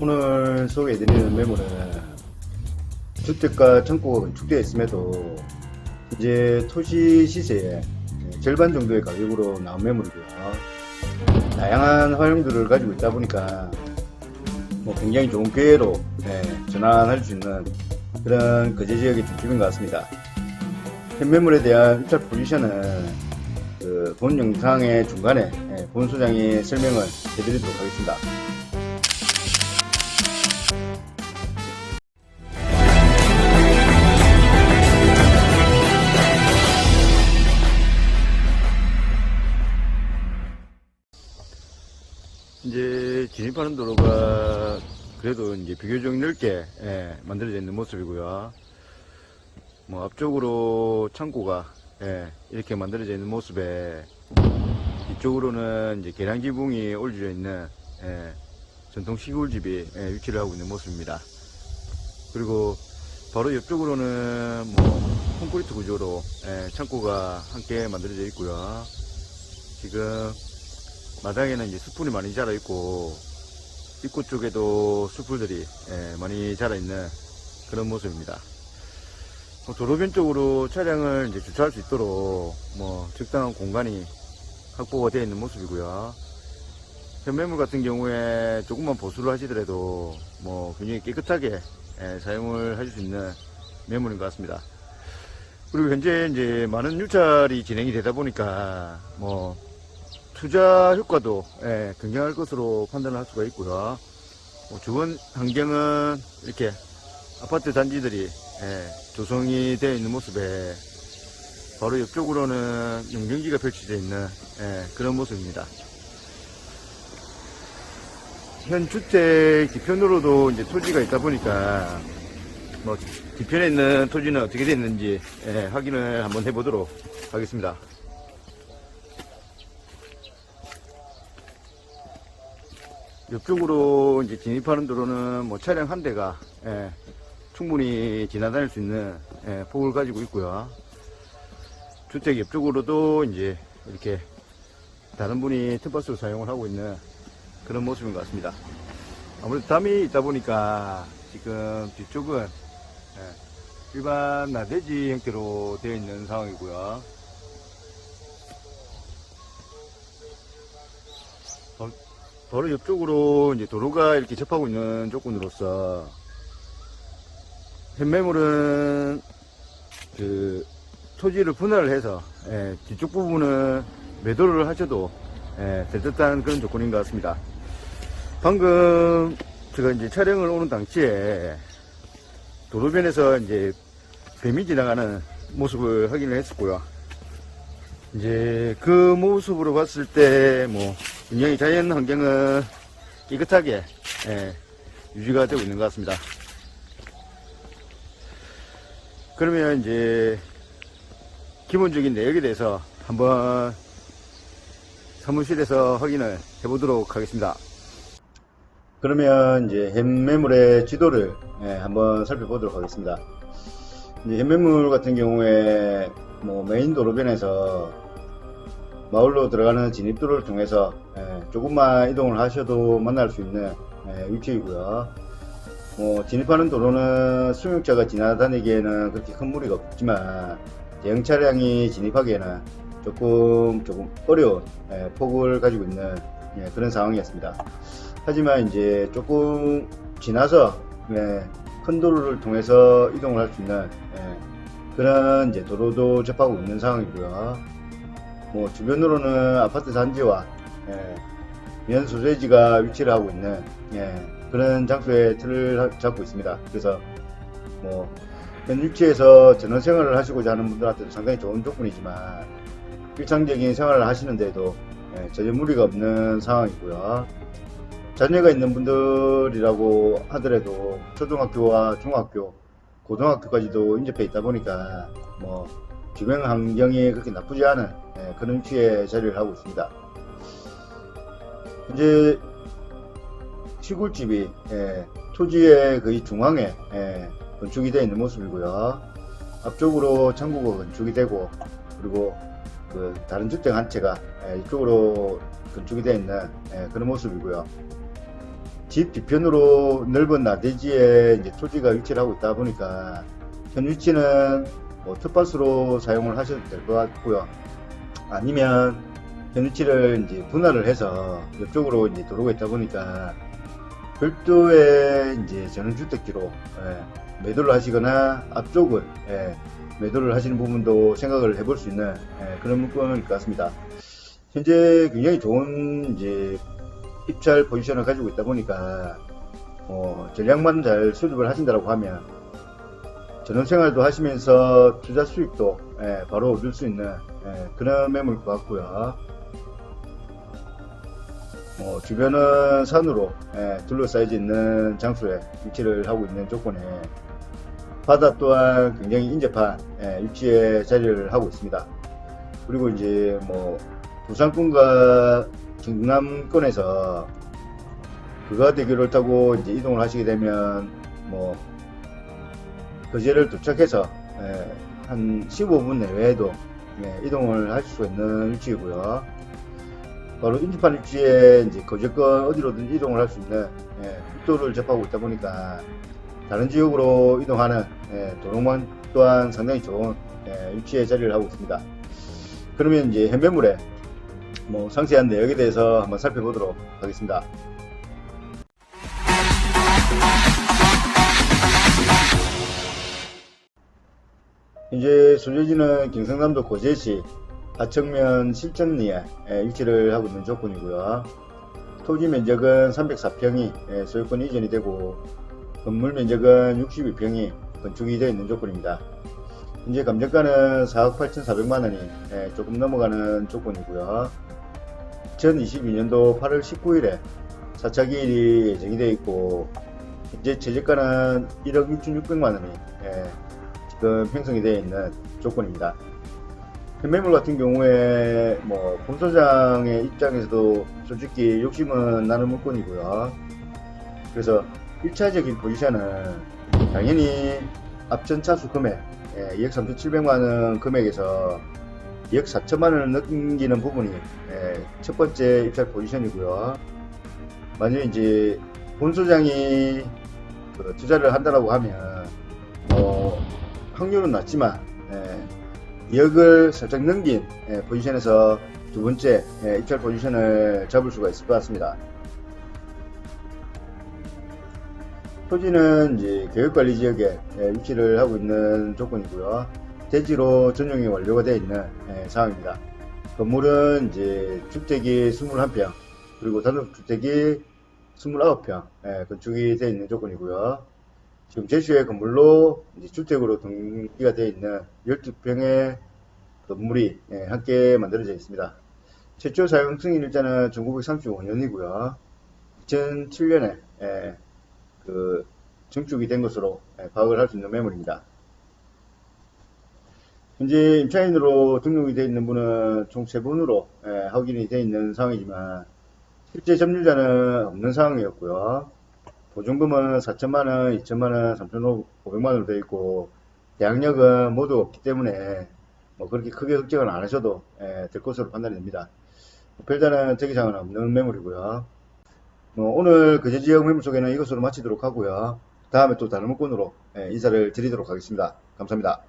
오늘 소개해드리는 매물은 주택과 창고가 건축되어 있음에도 이제 토지 시세의 절반 정도의 가격으로 나온 매물이고요. 다양한 활용도를 가지고 있다 보니까 뭐 굉장히 좋은 기회로 예, 전환할 수 있는 그런 거제 지역의 중심인 것 같습니다. 현 매물에 대한 입찰 포지션은 그 본 영상의 중간에 예, 본 소장이 설명을 해드리도록 하겠습니다. 진입하는 도로가 그래도 이제 비교적 넓게 예, 만들어져 있는 모습이고요. 뭐 앞쪽으로 창고가 예, 이렇게 만들어져 있는 모습에 이쪽으로는 이제 계량 지붕이 올려져 있는 예, 전통 시골집이 예, 위치를 하고 있는 모습입니다. 그리고 바로 옆쪽으로는 뭐 콘크리트 구조로 예, 창고가 함께 만들어져 있고요. 지금 마당에는 이제 숯불이 많이 자라 있고 입구 쪽에도 숯불들이 예, 많이 자라 있는 그런 모습입니다. 뭐 도로변 쪽으로 차량을 이제 주차할 수 있도록 뭐 적당한 공간이 확보가 되어 있는 모습이고요. 현매물 같은 경우에 조금만 보수를 하시더라도 뭐 굉장히 깨끗하게 예, 사용을 하실 수 있는 매물인 것 같습니다. 그리고 현재 이제 많은 유찰이 진행이 되다 보니까 뭐 투자 효과도 예, 굉장할 것으로 판단을 할 수가 있고요. 뭐 주변 환경은 이렇게 아파트 단지들이 예, 조성이 되어 있는 모습에 바로 옆쪽으로는 용경지가 펼쳐져 있는 예, 그런 모습입니다. 현 주택 뒤편으로도 이제 토지가 있다 보니까 뭐 뒤편에 있는 토지는 어떻게 됐는지 예, 확인을 한번 해보도록 하겠습니다. 옆쪽으로 이제 진입하는 도로는 뭐 차량 한 대가 예, 충분히 지나다닐 수 있는 예, 폭을 가지고 있고요. 주택 옆쪽으로도 이제 이렇게 다른 분이 텃밭으로 사용을 하고 있는 그런 모습인 것 같습니다. 아무래도 담이 있다 보니까 지금 뒤쪽은 예, 일반 나대지 형태로 되어 있는 상황이고요. 바로 옆쪽으로 이제 도로가 이렇게 접하고 있는 조건으로서 현매물은 그 토지를 분할을 해서 예, 뒤쪽 부분은 매도를 하셔도 예, 될 듯한 그런 조건인 것 같습니다. 방금 제가 이제 촬영을 오는 당시에 도로변에서 이제 뱀이 지나가는 모습을 확인을 했었고요. 이제 그 모습으로 봤을 때 뭐 굉장히 자연 환경은 깨끗하게 예, 유지가 되고 있는 것 같습니다. 그러면 이제 기본적인 내역에 대해서 한번 사무실에서 확인을 해보도록 하겠습니다. 그러면 이제 현매물의 지도를 예, 한번 살펴보도록 하겠습니다. 현매물 같은 경우에 뭐 메인 도로변에서 마을로 들어가는 진입도를 통해서 예, 조금만 이동을 하셔도 만날 수 있는 예, 위치이고요. 뭐 진입하는 도로는 승용차가 지나다니기에는 그렇게 큰 무리가 없지만 대형 차량이 진입하기에는 조금 조금 어려운 예, 폭을 가지고 있는 예, 그런 상황이었습니다. 하지만 이제 조금 지나서 예, 큰 도로를 통해서 이동을 할 수 있는 예, 그런 이제 도로도 접하고 있는 상황이고요. 뭐 주변으로는 아파트 단지와 예, 면 소재지가 위치를 하고 있는 예, 그런 장소에 틀을 하- 잡고 있습니다. 그래서 뭐 현 위치에서 전원 생활을 하시고자 하는 분들한테도 상당히 좋은 조건이지만 일상적인 생활을 하시는데도 예, 전혀 무리가 없는 상황이고요. 자녀가 있는 분들이라고 하더라도 초등학교와 중학교, 고등학교까지도 인접해 있다 보니까 뭐 주변 환경이 그렇게 나쁘지 않은 예, 그런 위치에 자리를 하고 있습니다. 이제 시골집이 예, 토지의 거의 중앙에 예, 건축이 되어 있는 모습이고요. 앞쪽으로 창고가 건축이 되고 그리고 그 다른 주택 한 채가 예, 이쪽으로 건축이 되어 있는 예, 그런 모습이고요. 집 뒤편으로 넓은 나대지에 이제 토지가 위치를 하고 있다 보니까 현 위치는 뭐 텃밭으로 사용을 하셔도 될 것 같고요. 아니면 현 위치를 이제 분할을 해서 옆쪽으로 이제 도로가 있다 보니까 별도의 이제 전원주택지로 예, 매도를 하시거나 앞쪽을 예, 매도를 하시는 부분도 생각을 해볼 수 있는 예, 그런 물건일 것 같습니다. 현재 굉장히 좋은 이제 입찰 포지션을 가지고 있다 보니까 어, 전략만 잘 수립을 하신다고 하면 전원생활도 하시면서 투자 수익도 예, 바로 얻을 수 있는 예, 그런 매물일 것 같고요. 어, 주변은 산으로 예, 둘러싸여져 있는 장소에 위치를 하고 있는 조건에 바다 또한 굉장히 인접한 예, 위치에 자리를 하고 있습니다. 그리고 이제 뭐 부산권과 경남권에서 그가 대교를 타고 이제 이동을 하시게 되면 뭐 거제를 도착해서 예, 한 15분 내외에도 예, 이동을 하실 수 있는 위치이고요. 바로 인접한 위치에 이제 거제권 어디로든 이동을 할 수 있는 예, 국도를 접하고 있다 보니까 다른 지역으로 이동하는 예, 도로망 또한 상당히 좋은 예, 위치에 자리를 하고 있습니다. 그러면 이제 현매물의 뭐 상세한 내역에 대해서 한번 살펴보도록 하겠습니다. 현재 소재지는 경상남도 고제시 하청면 실전리에 예, 위치를 하고 있는 조건이고요. 토지 면적은 304평이 소유권 이전이 되고 건물 면적은 62평이 건축이 되어 있는 조건입니다. 현재 감정가는 4억 8,400만 원이 예, 조금 넘어가는 조건이고요. 2022년도 8월 19일에 4차 기일이 예정이 되어 있고 현재 최저가는 1억 6,600만 원이 예, 지금 형성이 되어 있는 조건입니다. 현매물 같은 경우에 뭐 본소장의 입장에서도 솔직히 욕심은 나는 물건이고요. 그래서 1차적인 포지션은 당연히 앞전 차수 금액 예, 2억 3,700만원 금액에서 2억 4천만원을 넘기는 부분이 예, 첫 번째 입찰 포지션이고요. 만약에 이제 본소장이 그 투자를 한다라고 하면 뭐 확률은 낮지만 예, 2억을 살짝 넘긴 예, 포지션에서 두 번째 예, 입찰 포지션을 잡을 수가 있을 것 같습니다. 토지는 이제 계획관리 지역에 예, 위치를 하고 있는 조건이고요. 대지로 전용이 완료가 되어 있는 예, 상황입니다. 건물은 이제 주택이 21평 그리고 단독주택이 29평 예, 건축이 되어 있는 조건이고요. 지금 제시의 건물로 이제 주택으로 등기가 되어 있는 12평의 건물이 예, 함께 만들어져 있습니다. 최초 사용 승인일자는 1935년이고요. 2007년에 그 증축이 된 것으로 예, 파악을 할 수 있는 매물입니다. 현재 임차인으로 등록이 되어 있는 분은 총 3분으로 예, 확인이 되어 있는 상황이지만 실제 점유자는 없는 상황이었고요. 보증금은 4천만 원, 2천만 원, 3,500만 원으로 되어 있고 대항력은 모두 없기 때문에 뭐 그렇게 크게 걱정을 안 하셔도 예, 될 것으로 판단이 됩니다. 별다른 특이사항은 없는 매물이고요. 뭐 오늘 그제 지역 매물 소개는 이것으로 마치도록 하고요. 다음에 또 다른 물건으로 예, 인사를 드리도록 하겠습니다. 감사합니다.